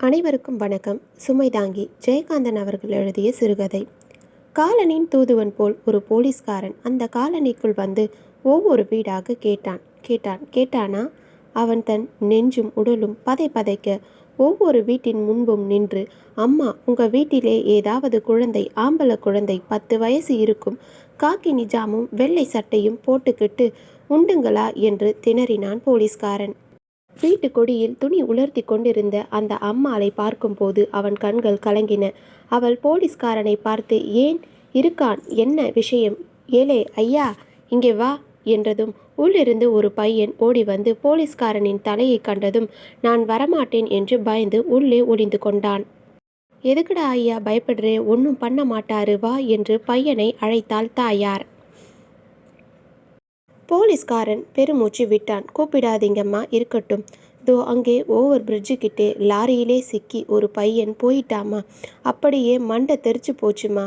அனைவருக்கும் வணக்கம். சுமைதாங்கி ஜெயகாந்தன் அவர்கள் எழுதிய சிறுகதை. காலனின் தூதுவன் போல் ஒரு போலீஸ்காரன் அந்த காலனிக்குள் வந்து ஒவ்வொரு வீடாக கேட்டான். கேட்டான். கேட்டானா? அவன் தன் நெஞ்சும் உடலும் பதை பதைக்க ஒவ்வொரு வீட்டின் முன்பும் நின்று அம்மா உங்க வீட்டிலே ஏதாவது குழந்தை ஆம்பள குழந்தை பத்து வயசு இருக்கும். காக்கி நிஜாமும் வெள்ளை சட்டையும் போட்டுக்கிட்டு உண்டுங்களா? என்று திணறினான் போலீஸ்காரன். வீட்டு கொடியில் துணி உலர்த்தி கொண்டிருந்த அந்த அம்மாளை பார்க்கும்போது அவன் கண்கள் கலங்கின. அவள் போலீஸ்காரனை பார்த்து ஏன் இருக்கான்? என்ன விஷயம்? ஏலே ஐயா இங்கே வா என்றதும் உள்ளிருந்து ஒரு பையன் ஓடி வந்து போலீஸ்காரனின் தலையை கண்டதும் நான் வரமாட்டேன் என்று பயந்து உள்ளே ஒளிந்து கொண்டான். எதுக்குடா ஐயா பயப்படுறே? ஒன்றும் பண்ண மாட்டாரு வா என்று பையனை அழைத்தாள் தாயார். போலீஸ்காரன் பெருமூச்சு விட்டான். கூப்பிடாதீங்கம்மா இருக்கட்டும். தோ அங்கே ஓவர் பிரிட்ஜு கிட்டே லாரியிலே சிக்கி ஒரு பையன் போயிட்டாமா அப்படியே மண்டை தெரிச்சு போச்சுமா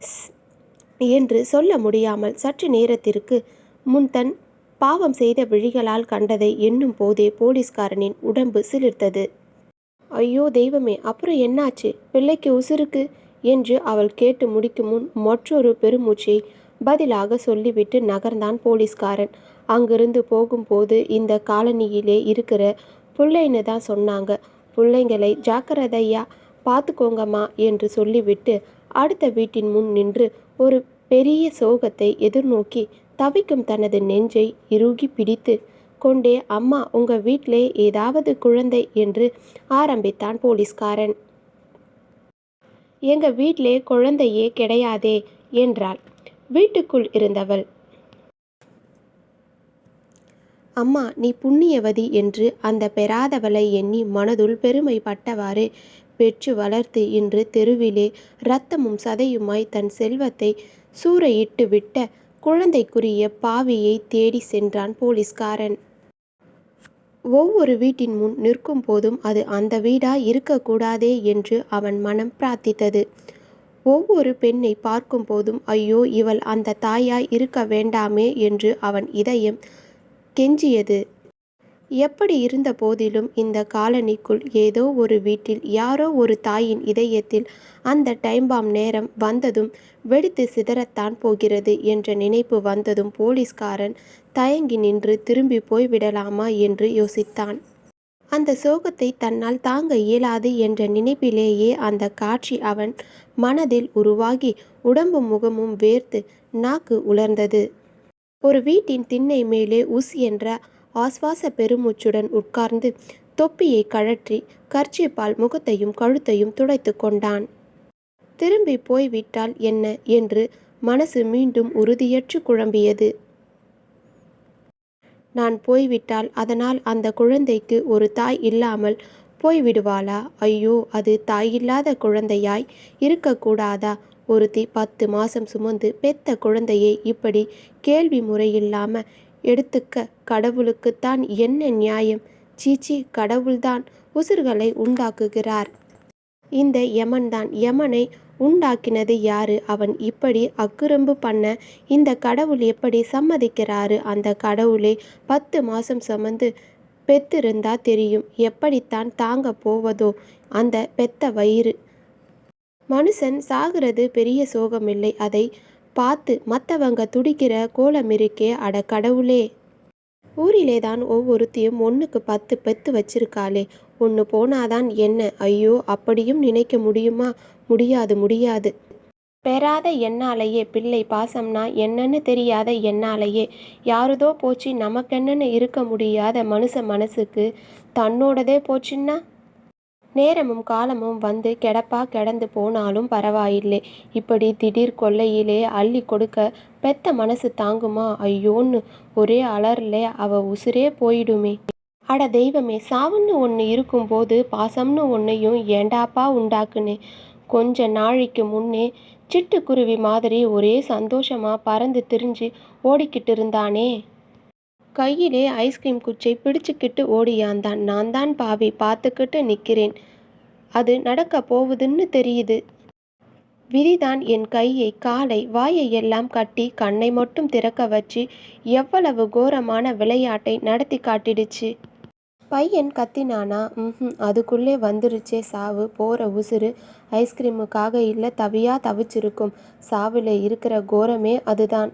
ஸ் என்று சொல்ல முடியாமல் சற்று நேரத்திற்கு முன் தன் பாவம் செய்த விழிகளால் கண்டதை எண்ணும் போதே போலீஸ்காரனின் உடம்பு சிலிர்த்தது. ஐயோ தெய்வமே அப்புறம் என்னாச்சு? பிள்ளைக்கு உசுருக்கு? என்று அவள் கேட்டு முடிக்கும் முன் மற்றொரு பெருமூச்சை பதிலாக சொல்லிவிட்டு நகர்ந்தான் போலீஸ்காரன். அங்கிருந்து போகும்போது இந்த காலனியிலே இருக்கிற பிள்ளைன்னு தான் சொன்னாங்க. பிள்ளைங்களை ஜாக்கிரதையா பார்த்துக்கோங்கம்மா என்று சொல்லிவிட்டு அடுத்த வீட்டின் முன் நின்று ஒரு பெரிய சோகத்தை எதிர்நோக்கி தவிக்கும் தனது நெஞ்சை இறுகி பிடித்து கொண்டே அம்மா உங்க வீட்டிலே ஏதாவது குழந்தை என்று ஆரம்பித்தான் போலீஸ்காரன். எங்க வீட்டிலே குழந்தையே கிடையாதே என்றாள். வீட்டுக்குள் இருந்தவள். அம்மா நீ புண்ணியவதி என்று அந்த பெறாதவளை எண்ணி மனதுள் பெருமைப்பட்டவாறு பெற்று வளர்த்து இன்று தெருவிலே இரத்தமும் சதையுமாய் தன் செல்வத்தை சூறையிட்டு விட்ட குழந்தைக்குரிய பாவியை தேடி சென்றான் போலீஸ்காரன். ஒவ்வொரு வீட்டின் முன் நிற்கும் போதும் அது அந்த வீடா இருக்கக்கூடாதே என்று அவன் மனம் பிரார்த்தித்தது. ஒவ்வொரு பெண்ணை பார்க்கும் போதும் ஐயோ இவள் அந்த தாயாய் இருக்க வேண்டாமே என்று அவன் இதயம் கெஞ்சியது. எப்படி இருந்த போதிலும் இந்த காலனிக்குள் ஏதோ ஒரு வீட்டில் யாரோ ஒரு தாயின் இதயத்தில் அந்த டைம்பாம் நேரம் வந்ததும் வெடித்து சிதறத்தான் போகிறது என்ற நினைப்பு வந்ததும் போலீஸ்காரன் தயங்கி நின்று திரும்பி போய் விடலாமா? என்று யோசித்தான். அந்த சோகத்தை தன்னால் தாங்க இயலாது என்ற நினைப்பிலேயே அந்த காட்சி அவன் மனதில் உருவாகி உடம்பும் முகமும் வேர்த்து நாக்கு உலர்ந்தது. ஒரு வீட்டின் திண்ணை மேலே உஸ் என்ற ஆஸ்வாச பெருமூச்சுடன் உட்கார்ந்து தொப்பியை கழற்றி கர்ச்சிப்பால் முகத்தையும் கழுத்தையும் துடைத்து கொண்டான். திரும்பி போய்விட்டால் என்ன? என்று மனசு மீண்டும் உறுதியற்று குழம்பியது. நான் போய்விட்டால் அதனால் அந்த குழந்தைக்கு ஒரு தாய் இல்லாமல் போய்விடுவாளா? ஐயோ அது தாயில்லாத குழந்தையாய் இருக்கக்கூடாதா? ஒருத்தி பத்து மாசம் சுமந்து பெத்த குழந்தையை இப்படி கேள்வி முறையில்லாம எடுத்துக்க கடவுளுக்குத்தான் என்ன நியாயம்? சீச்சி கடவுள்தான் உசுர்களை உண்டாக்குகிறார். இந்த யமன்தான் யமனை உண்டாக்கினது யாரு? அவன் இப்படி அக்குரம்பு பண்ண இந்த கடவுள் எப்படி சம்மதிக்கிறாரு? அந்த கடவுளே பத்து மாசம் சுமந்து பெத்திருந்தா தெரியும். எப்படித்தான் தாங்க போவதோ அந்த பெத்த வயிறு. மனுஷன் சாகிறது பெரிய சோகமில்லை. அதை பார்த்து மற்றவங்க துடிக்கிற கோலமிருக்கே அட கடவுளே. ஊரிலே தான் ஒவ்வொருத்தியும் ஒன்றுக்கு பத்து பெத்து வச்சிருக்காளே. ஒன்று போனாதான் என்ன? ஐயோ அப்படியும் நினைக்க முடியுமா? முடியாது முடியாது. பெறாத என்னாலேயே பிள்ளை பாசம்னா என்னன்னு தெரியாத என்னாலேயே. யாருதோ போச்சு நமக்கென்னன்னு இருக்க முடியாத மனுஷ மனசுக்கு. தன்னோடதே போச்சுன்னா? நேரமும் காலமும் வந்து கிடப்பா கிடந்து போனாலும் பரவாயில்லை. இப்படி திடீர் கொள்ளையிலே அள்ளி கொடுக்க பெத்த மனசு தாங்குமா? ஐயோன்னு ஒரே அலர்ல அவ உசுரே போயிடுமே. அட தெய்வமே சாவுன்னு ஒன்று இருக்கும்போது பாசம்னு ஒன்றையும் ஏண்டாப்பா உண்டாக்குனே. கொஞ்ச நாளைக்கு முன்னே சிட்டுக்குருவி மாதிரி ஒரே சந்தோஷமா பறந்து திரிஞ்சு ஓடிக்கிட்டு இருந்தானே. கையிலே ஐஸ்கிரீம் குச்சை பிடிச்சுக்கிட்டு ஓடியாந்தான். நான் தான் பாவி பார்த்துக்கிட்டு நிற்கிறேன் அது நடக்க போகுதுன்னு தெரியுது. விதிதான் என் கையை காலை வாயை எல்லாம் கட்டி கண்ணை மட்டும் திறக்க வச்சு எவ்வளவு கோரமான விளையாட்டை நடத்தி காட்டிடுச்சு. பையன் கத்தினானா ம் அதுக்குள்ளே வந்துருச்சே சாவு போகிற உசுரு ஐஸ்கிரீமுக்காக இல்லை தவியா தவிச்சிருக்கும். சாவில் இருக்கிற கோரமே அதுதான்.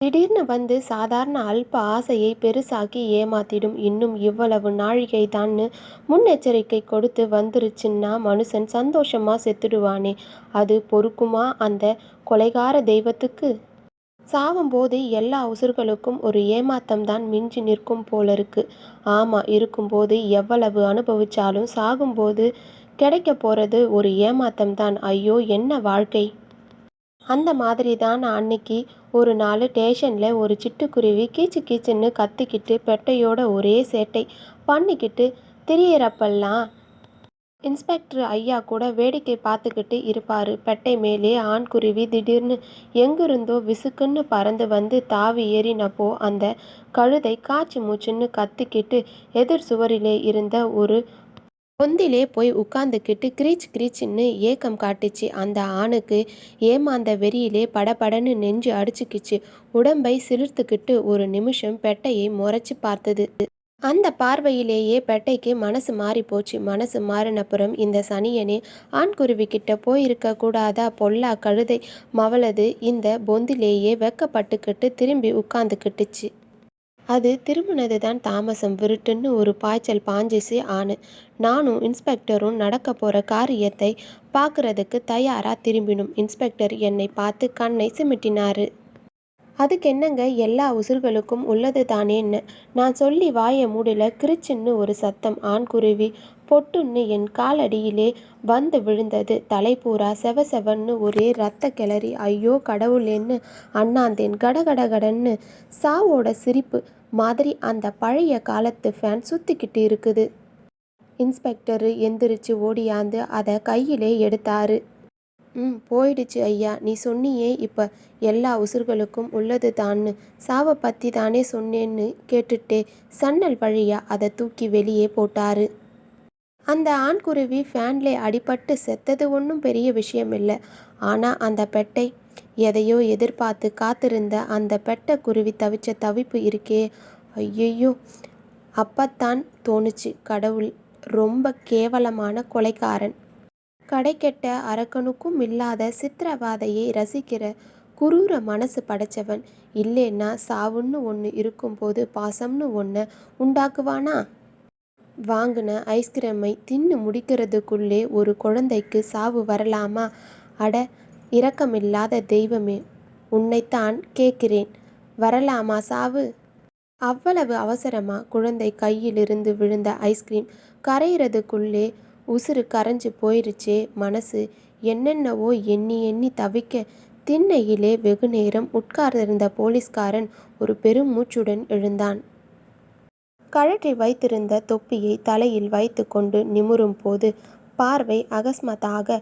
திடீர்னு வந்து சாதாரண அல்ப ஆசையை பெருசாக்கி ஏமாத்திடும். இன்னும் இவ்வளவு நாழிகை தான்னு முன்னெச்சரிக்கை கொடுத்து வந்துருச்சுன்னா மனுஷன் சந்தோஷமா செத்துடுவானே. அது பொறுக்குமா அந்த கொலைகார தெய்வத்துக்கு? சாவும்போது எல்லா உசுர்களுக்கும் ஒரு ஏமாத்தம் தான் மிஞ்சி நிற்கும் போல இருக்கு ஆமா இருக்கும்போது எவ்வளவு அனுபவிச்சாலும் சாகும்போது கிடைக்க போகிறது ஒரு ஏமாத்தம் தான். ஐயோ என்ன வாழ்க்கை? அந்த மாதிரி தான் அன்னைக்கு ஒரு நாள் ஸ்டேஷனில் ஒரு சிட்டுக்குருவி கீச்சு கீச்சுன்னு கத்திக்கிட்டு பெட்டையோட ஒரே சேட்டை. பண்ணிக்கிட்டு திரியறப்பெல்லாம் இன்ஸ்பெக்டர் ஐயா கூட வேடிக்கை பார்த்துக்கிட்டு இருப்பாரு. பெட்டை மேலே ஆண்குருவி திடீர்னு எங்கிருந்தோ விசுக்குன்னு பறந்து வந்து தாவி ஏறினப்போ அந்த கழுதை காச்சு மூச்சுன்னு கத்திக்கிட்டு எதிர் சுவரிலே இருந்த ஒரு பொந்திலே போய் உட்காந்துக்கிட்டு கிரீச் கிரீச்னு ஏக்கம் காட்டுச்சு. அந்த ஆணுக்கு ஏமாந்த வெறியிலே படபடன்னு நெஞ்சு அடிச்சுக்கிச்சு. உடம்பை சிலிர்த்துக்கிட்டு ஒரு நிமிஷம் பெட்டையை முறைச்சு பார்த்தது. அந்த பார்வையிலேயே பெட்டைக்கு மனசு மாறி போச்சு மனசு மாறினப்புறம் இந்த சனியனே ஆண்குருவிக்கிட்ட போயிருக்க கூடாதா பொல்லா கழுதை மவளது இந்த பொந்திலேயே வெக்கப்பட்டுக்கிட்டு திரும்பி உட்காந்துக்கிட்டுச்சு அது திரும்பினது தான் தாமசம் விருட்டுன்னு ஒரு பாய்ச்சல் பாஞ்சிச்சு ஆணு நானும் இன்ஸ்பெக்டரும் நடக்க போகிற காரியத்தை பார்க்கறதுக்கு தயாராக திரும்பினோம். இன்ஸ்பெக்டர் என்னை பார்த்து கண்ணை சிமிட்டினாரு. அதுக்கு என்னங்க எல்லா உசுர்களுக்கும் உள்ளது தானேன்னு. நான் சொல்லி வாயை மூடல கிரிச்சுன்னு ஒரு சத்தம் ஆண்குருவி பொட்டுன்னு என் காலடியிலே வந்து விழுந்தது. தலைப்பூரா செவ செவன்னு ஒரே ரத்த கிளறி. ஐயோ கடவுளேன்னு அண்ணாந்தேன். கடகடகடன்னு சாவோட சிரிப்பு. மாதிரி அந்த பழைய காலத்து ஃபேன் சுத்திக்கிட்டு இருக்குது. இன்ஸ்பெக்டரு எந்திரிச்சு ஓடியாந்து அதை கையிலே எடுத்தாரு. ம் போயிடுச்சு ஐயா நீ சொன்னியே இப்போ எல்லா உசுர்களுக்கும் உள்ளது தான்னு. சாவை பற்றி தானே சொன்னேன்னு கேட்டுட்டே சன்னல் வழியா அதை தூக்கி வெளியே போட்டாரு. அந்த ஆண்குருவி ஃபேன்லே அடிபட்டு செத்தது ஒன்றும் பெரிய விஷயம் இல்லை. ஆனால் அந்த பெட்டை எதையோ எதிர்பார்த்து காத்திருந்த அந்த பெட்டை குருவி தவிச்ச தவிப்பு இருக்கே. ஐயையோ. அப்பத்தான் தோணுச்சு கடவுள். ரொம்ப கேவலமான கொலைக்காரன். கடைக்கெட்ட அரக்கனுக்கும் இல்லாத சித்திரவாதையை ரசிக்கிற குரூர மனசு படைச்சவன். இல்லைன்னா சாவுன்னு ஒன்று இருக்கும்போது பாசம்னு ஒன்று உண்டாக்குவானா? வாங்கின ஐஸ்கிரீமை தின்னு முடிக்கிறதுக்குள்ளே ஒரு குழந்தைக்கு சாவு வரலாமா? அட இரக்கமில்லாத தெய்வமே உன்னைத்தான் கேட்கிறேன். வரலாமா சாவு? அவ்வளவு அவசரமா குழந்தை கையிலிருந்து விழுந்த ஐஸ்கிரீம் கரையிறதுக்குள்ளே உசுறு கரைஞ்சு போயிருச்சே மனசு. என்னென்னவோ எண்ணி எண்ணி தவிக்க திண்ணையிலே வெகுநேரம் உட்கார்ந்திருந்த போலீஸ்காரன் ஒரு பெரும் மூச்சுடன் எழுந்தான். கழற்றி வைத்திருந்த தொப்பியை தலையில் வைத்து கொண்டு நிமுறும் போது பார்வை அகஸ்மாத்தாக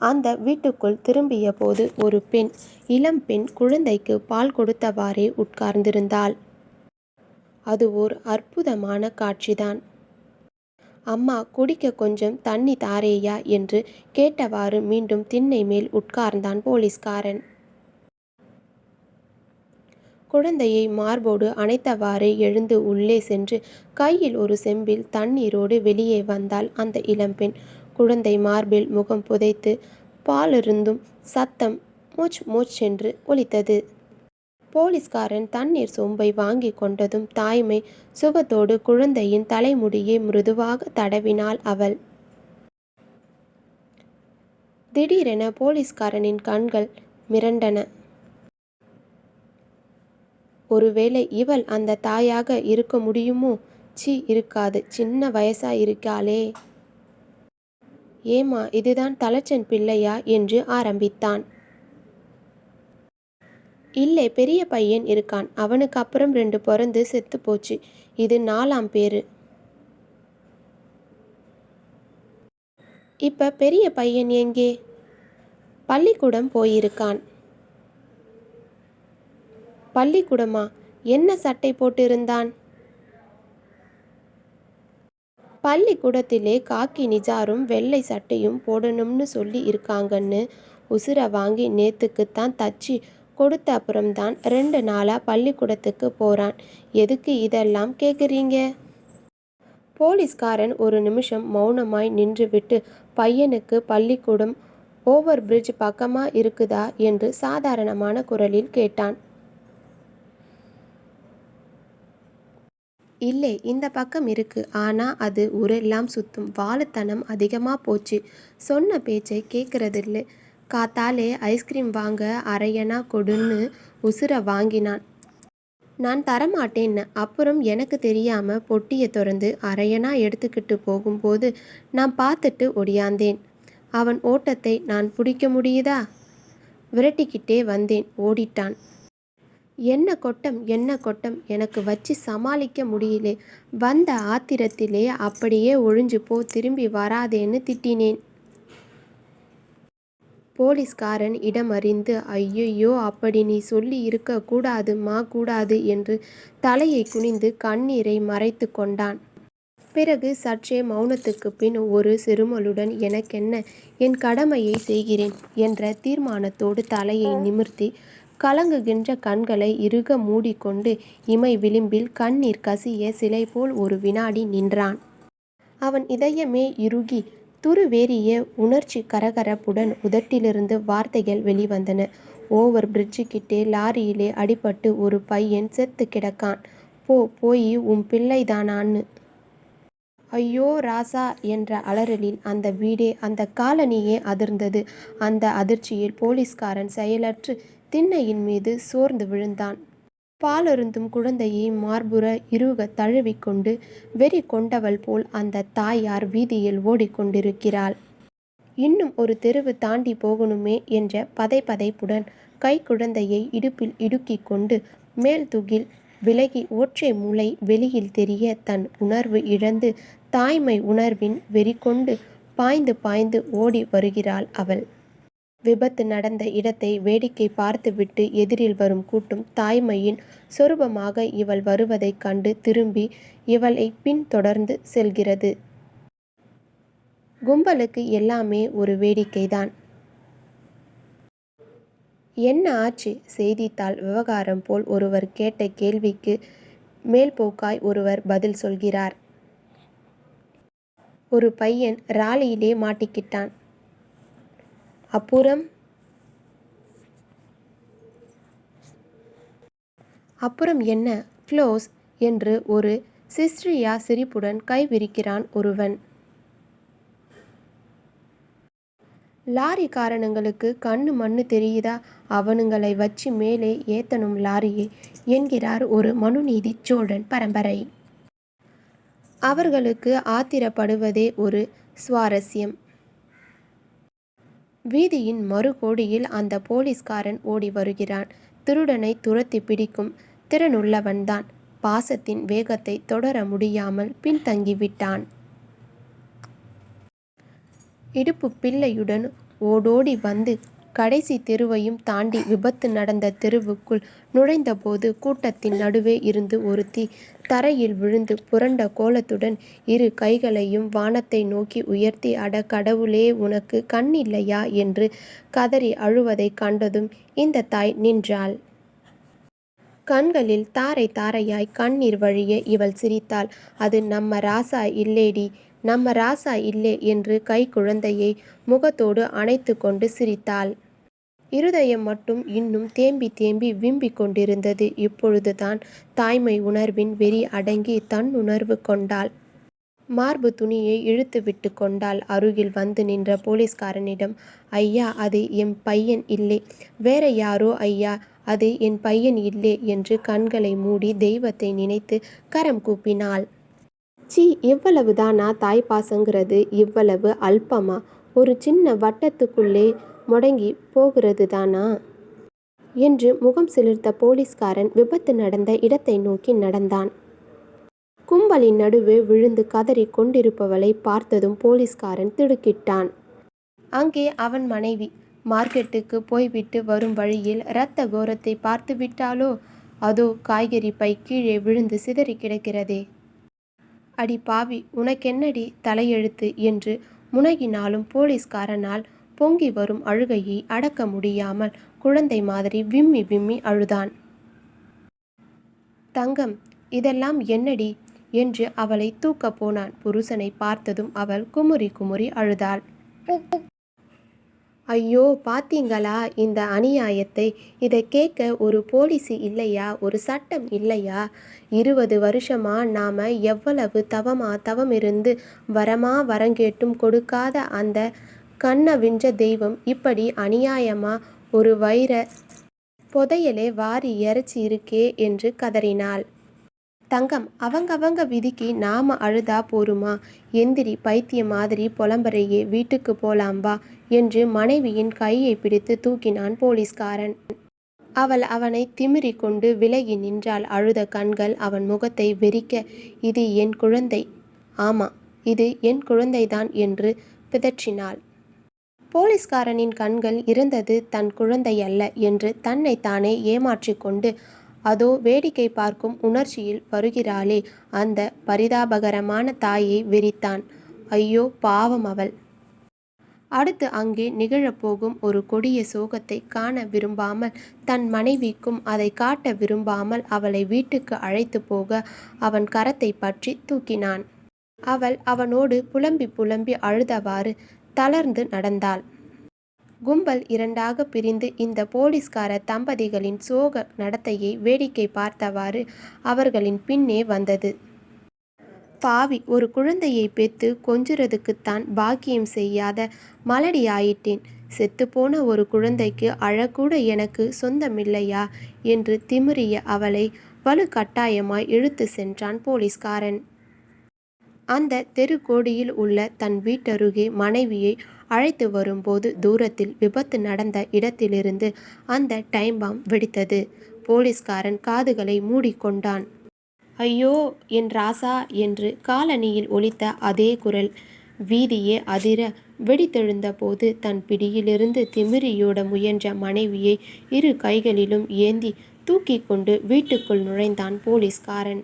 அந்த வீட்டுக்குள் திரும்பிய போது ஒரு பெண் இளம் பெண் குழந்தைக்கு பால் கொடுத்தவாறே உட்கார்ந்திருந்தாள். அது ஓர் அற்புதமான காட்சிதான். அம்மா குடிக்க கொஞ்சம் தண்ணி தாரேயா? என்று கேட்டவாறு மீண்டும் திண்ணை மேல் உட்கார்ந்தான் போலீஸ்காரன். குழந்தையை மார்போடு அணைத்தவாறே எழுந்து உள்ளே சென்று கையில் ஒரு செம்பில் தண்ணீரோடு வெளியே வந்தாள் அந்த இளம்பெண் குழந்தை மார்பில் முகம் புதைத்து பாலிருந்தும் சத்தம் மூச் மூச் என்று ஒலித்தது. போலீஸ்காரன் தண்ணீர் சொம்பை வாங்கி கொண்டதும் தாய்மை சுகத்தோடு குழந்தையின் தலைமுடியை மிருதுவாக தடவினாள் அவள். திடீரென போலீஸ்காரனின் கண்கள் மிரண்டன. ஒருவேளை இவள் அந்த தாயாக இருக்க முடியுமோ? சி இருக்காது. சின்ன வயசா இருக்காளே ஏமா இதுதான் தலச்சன் பிள்ளையா? என்று ஆரம்பித்தான். இல்லை பெரிய பையன் இருக்கான். அவனுக்கு அப்புறம் ரெண்டு பிறந்து செத்து போச்சு. இது நாலாம் பேரு. இப்ப பெரிய பையன் எங்கே? பள்ளிக்கூடம் போயிருக்கான். பள்ளிக்கூடமா? என்ன சட்டை போட்டிருந்தான்? பள்ளிக்கூடத்திலே காக்கி நிஜாரும் வெள்ளை சட்டையும் போடணும்னு சொல்லி இருக்காங்கன்னு உசுரை வாங்கி நேத்துக்குத்தான் தச்சு கொடுத்த அப்புறம்தான் ரெண்டு நாளாக பள்ளிக்கூடத்துக்கு போகிறான் எதுக்கு இதெல்லாம் கேட்குறீங்க போலீஸ்காரன் ஒரு நிமிஷம் மௌனமாய் நின்றுவிட்டு பையனுக்கு பள்ளிக்கூடம் ஓவர் பிரிட்ஜ் பக்கமாக இருக்குதா? என்று சாதாரணமான குரலில் கேட்டான். இல்லை இந்த பக்கம் இருக்கு. ஆனால் அது ஊரெல்லாம் சுத்தும். வாலுத்தனம் அதிகமாக போச்சு. சொன்ன பேச்சை கேட்குறதில்ல. காத்தாலே ஐஸ்கிரீம் வாங்க அரையனா கொடுன்னு உசுர வாங்கினான். நான் தரமாட்டேன்னு அப்புறம் எனக்கு தெரியாமல் பொட்டியை திறந்து அரையனா எடுத்துக்கிட்டு போகும்போது நான் பார்த்துட்டு ஒடியாந்தேன். அவன் ஓட்டத்தை நான் பிடிக்க முடியுதா? விரட்டிக்கிட்டே வந்தேன். ஓடிட்டான். என்ன கொட்டம் என்ன கொட்டம்? எனக்கு வச்சு சமாளிக்க முடியலே. வந்த ஆத்திரத்திலே அப்படியே ஒழிஞ்சு போ திரும்பி வராதேன்னு திட்டினேன். போலீஸ்காரன் இடமறிந்து ஐயையோ அப்படி நீ சொல்லி இருக்க மா கூடாது என்று தலையை குனிந்து கண்ணீரை மறைத்து கொண்டான். பிறகு சற்றே மௌனத்துக்கு பின் ஒரு சிறுமலுடன் எனக்கென்ன? என் கடமையை செய்கிறேன் என்ற தீர்மானத்தோடு தலையை நிமிர்த்தி கலங்குகின்ற கண்களை இறுக மூடிக்கொண்டு இமை விளிம்பில் கண்ணீர் கசிய சிலை போல் ஒரு வினாடி நின்றான். அவன் இதயமே இறுகி துருவேறிய உணர்ச்சி கரகரப்புடன் உதட்டிலிருந்து வார்த்தைகள் வெளிவந்தன. ஓவர் பிரிட்ஜுக்கிட்டே லாரியிலே அடிபட்டு ஒரு பையன் செத்து கிடக்கான். போ போய் உன் பிள்ளைதானான்னு. ஐயோ ராசா என்ற அலறலில் அந்த வீடே அந்த காலனியே அதிர்ந்தது. அந்த அதிர்ச்சியில் போலீஸ்காரன் செயலற்று திண்ணையின் மீது சோர்ந்து விழுந்தான். பாலருந்தும் குழந்தையை மார்புற இருக தழுவிக்கொண்டு வெறி கொண்டவள் போல் அந்த தாயார் வீதியில் ஓடிக்கொண்டிருக்கிறாள் இன்னும் ஒரு தெருவு தாண்டி போகணுமே என்ற பதைபதைப்புடன் கை குழந்தையை இடுப்பில் இடுக்கிக் கொண்டு மேல் துகில் விலகி ஒற்றை முளை வெளியில் தெரிய தன் உணர்வு இழந்து தாய்மை உணர்வின் வெறிகொண்டு பாய்ந்து பாய்ந்து ஓடி வருகிறாள் அவள். விபத்து நடந்த இடத்தை வேடிக்கை பார்த்துவிட்டு எதிரில் வரும் கூட்டம் தாய்மையின் சொரூபமாக இவள் வருவதைக் கண்டு திரும்பி இவளை பின்தொடர்ந்து செல்கிறது. கும்பலுக்கு எல்லாமே ஒரு வேடிக்கைதான். என்ன ஆச்சு? செய்தித்தாள் விவகாரம் போல் ஒருவர் கேட்ட கேள்விக்கு மேல்போக்காய் ஒருவர் பதில் சொல்கிறார். ஒரு பையன் ராலியிலே மாட்டிக்கிட்டான். அப்புறம்? அப்புறம் என்ன? க்ளோஸ் என்று ஒரு சிஸ்ட்ரியா சிரிப்புடன் கை விரிக்கிறான் ஒருவன். லாரிக்காரனுங்களுக்கு கண்ணு மண்ணு தெரியுதா? அவனுங்களை வச்சு மேலே ஏத்தனும் லாரியை என்கிறார் ஒரு மனுநீதி சோழன் பரம்பரை. அவர்களுக்கு ஆத்திரப்படுவதே ஒரு சுவாரஸ்யம். வீதியின் மறுகோடியில் அந்த போலீஸ்காரன் ஓடி வருகிறான். திருடனை துரத்தி பிடிக்கும் திறனுள்ளவன்தான். பாசத்தின் வேகத்தை தொடர முடியாமல் பின்தங்கிவிட்டான். இடுப்பு பிள்ளையுடன் ஓடோடி வந்து கடைசி தெருவையும் தாண்டி விபத்து நடந்த தெருவுக்குள் நுழைந்தபோது கூட்டத்தின் நடுவே இருந்து ஒருத்தி தரையில் விழுந்து புரண்ட கோலத்துடன் இரு கைகளையும் வானத்தை நோக்கி உயர்த்தி அட கடவுளே உனக்கு கண் இல்லையா என்று கதறி அழுவதைக் கண்டதும் இந்த தாய் நின்றாள். கண்களில் தாரை தாரையாய் கண்ணீர் வழிய இவள் சிரித்தாள். அது நம்ம ராசா இல்லேடி நம்ம ராசா இல்லே என்று கை குழந்தையை முகத்தோடு அணைத்து கொண்டு சிரித்தாள். இருதயம் மட்டும் இன்னும் தேம்பி தேம்பி விம்பிக் கொண்டிருந்தது. இப்பொழுதுதான் தாய்மை உணர்வின் வெறி அடங்கி தன் உணர்வு கொண்டாள். மார்பு துணியை இழுத்து விட்டு கொண்டாள். அருகில் வந்து நின்ற போலீஸ்காரனிடம் ஐயா அது என் பையன் இல்லை. வேற யாரோ ஐயா அது என் பையன் இல்லை என்று கண்களை மூடி தெய்வத்தை நினைத்து கரம் கூப்பினாள். சி இவ்வளவுதானா தாய்ப்பாசங்கிறது இவ்வளவு அல்பமா? ஒரு சின்ன வட்டத்துக்குள்ளே முடங்கி போகிறது தானா என்று முகம் சிலிர்த்த போலீஸ்காரன் விபத்து நடந்த இடத்தை நோக்கி நடந்தான். கும்பலின் நடுவே விழுந்து கதறி கொண்டிருப்பவளை பார்த்ததும் போலீஸ்காரன் திடுக்கிட்டான். அங்கே அவன் மனைவி மார்க்கெட்டுக்கு போய்விட்டு வரும் வழியில் இரத்த கோரத்தை பார்த்து விட்டாலோ? அதோ காய்கறி பை கீழே விழுந்து சிதறி கிடக்கிறதே. அடி பாவி உனக்கென்னடி தலையெழுத்து? என்று முனகினாலும் போலீஸ்காரனால் பொங்கி வரும் அழுகையை அடக்க முடியாமல் குழந்தை மாதிரி விம்மி விம்மி அழுதான். தங்கம் இதெல்லாம் என்னடி? என்று அவளை தூக்கப் போனான். புருஷனை பார்த்ததும் அவள் குமுறி குமுறி அழுதாள். ஐயோ பாத்தீங்களா? இந்த அநியாயத்தை. இதை கேட்க ஒரு போலீஸு இல்லையா? ஒரு சட்டம் இல்லையா? இருபது வருஷமா நாம் எவ்வளவு தவமா தவம் இருந்து வரமா வரங்கேட்டும் கொடுக்காத அந்த கண்ண விஞ்ச தெய்வம் இப்படி அநியாயமாக ஒரு வைர புதையலே வாரி இறைச்சி இருக்கே என்று கதறினாள். தங்கம் அவங்கவங்க விதிக்கு நாம அழுதா போருமா? எந்திரி பைத்திய மாதிரி புலம்பறையே வீட்டுக்கு போலாம் வா என்று மனைவியின் கையை பிடித்து தூக்கினான் போலீஸ்காரன். அவள் அவனை திமிரி கொண்டு விலகி நின்றாள். அழுத கண்கள் அவன் முகத்தை வெறிக்க இது என் குழந்தை. ஆமா இது என் குழந்தைதான் என்று பிதற்றினாள். போலீஸ்காரனின் கண்கள் இருந்தது தன் குழந்தை அல்ல என்று தன்னை தானே ஏமாற்றிக்கொண்டு அதோ வேடிக்கை பார்க்கும் உணர்ச்சியில் வருகிறாளே. அந்த பரிதாபகரமான தாயை வெறித்தான் ஐயோ பாவம் அவள். அடுத்து அங்கே நிகழப்போகும் ஒரு கொடிய சோகத்தை காண விரும்பாமல் தன் மனைவிக்கும் அதை காட்ட விரும்பாமல் அவளை வீட்டுக்கு அழைத்து போக அவன் கரத்தை பற்றி தூக்கினான். அவள் அவனோடு புலம்பி புலம்பி அழுதவாறு தளர்ந்து நடந்தாள். கும்பல் இரண்டாக பிரிந்து இந்த போலீஸ்கார தம்பதிகளின் சோக நடத்தையை வேடிக்கை பார்த்தவாறு அவர்களின் பின்னே வந்தது. பாவி ஒரு குழந்தையை பெத்து கொஞ்சுறதுக்குத்தான் பாக்கியம் செய்யாத மலடி ஆயிட்டேன் செத்துப்போன ஒரு குழந்தைக்கு அழக்கூட எனக்கு சொந்தமில்லையா? என்று திமிரிய அவளை வலுக்கட்டாயமாய் இழுத்து சென்றான் போலீஸ்காரன். அந்த தெருக்கோடியில் உள்ள தன் வீட்டருகே மனைவியை அழைத்து வரும்போது தூரத்தில் விபத்து நடந்த இடத்திலிருந்து அந்த டைம் பாம் வெடித்தது. போலீஸ்காரன் காதுகளை மூடிக்கொண்டான். ஐயோ என் ராசா என்று காலனியில் ஒலித்த அதே குரல். வீதியே அதிர வெடித்தெழுந்த போது தன் பிடியிலிருந்து திமிரியோட முயன்ற மனைவியை இரு கைகளிலும் ஏந்தி தூக்கி கொண்டு வீட்டுக்குள் நுழைந்தான் போலீஸ்காரன்.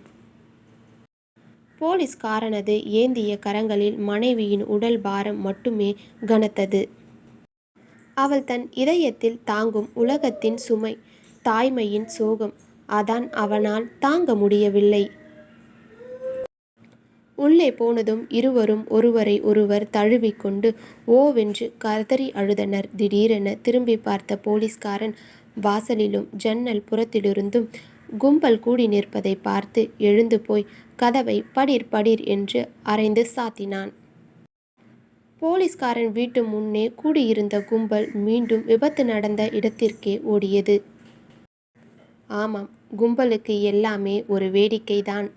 போலீஸ்காரனது ஏந்திய கரங்களில் மனைவியின் உடல் பாரம் மட்டுமே கனத்தது. அவள் தன் இதயத்தில் தாங்கும் உலகத்தின் சுமை தாய்மையின் சோகம் அதான் அவனால் தாங்க முடியவில்லை. உள்ளே போனதும் இருவரும் ஒருவரை ஒருவர் தழுவிக்கொண்டு ஓவென்று கதறி அழுதனர். திடீரென திரும்பி பார்த்த போலீஸ்காரன் வாசலிலும் ஜன்னல் புறத்திலிருந்தும் கும்பல் கூடி நிற்பதை பார்த்து எழுந்து போய் கதவை படிர் படிர் என்று அரைந்து சாத்தினான். போலீஸ்காரன் வீட்டு முன்னே கூடியிருந்த கும்பல் மீண்டும் விபத்து நடந்த இடத்திற்கே ஓடியது. ஆமாம் கும்பலுக்கு எல்லாமே ஒரு வேடிக்கைதான்.